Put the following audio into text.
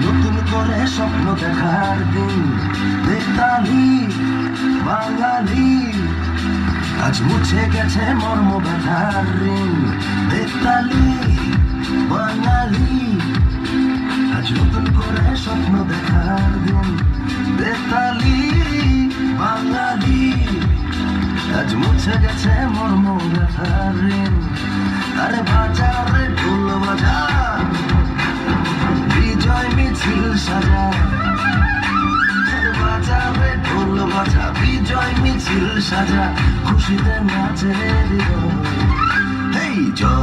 নতুন করে স্বপ্ন দেখার দিন। বেতালি বাঙালি। আজ মুছে গেছে মর্ম ব্যথার ঋণ। বেতালি বাঙালি। আজ নতুন করে স্বপ্ন দেখার দিন। বেতালি বাঙালি। আজ মুছে গেছে মর্ম ব্যথার ঋণ। আরে সাজা। ঢোল বাজা বিজয় মিছিল সাজা। খুশিতে নাচে হৃদয় এই জয়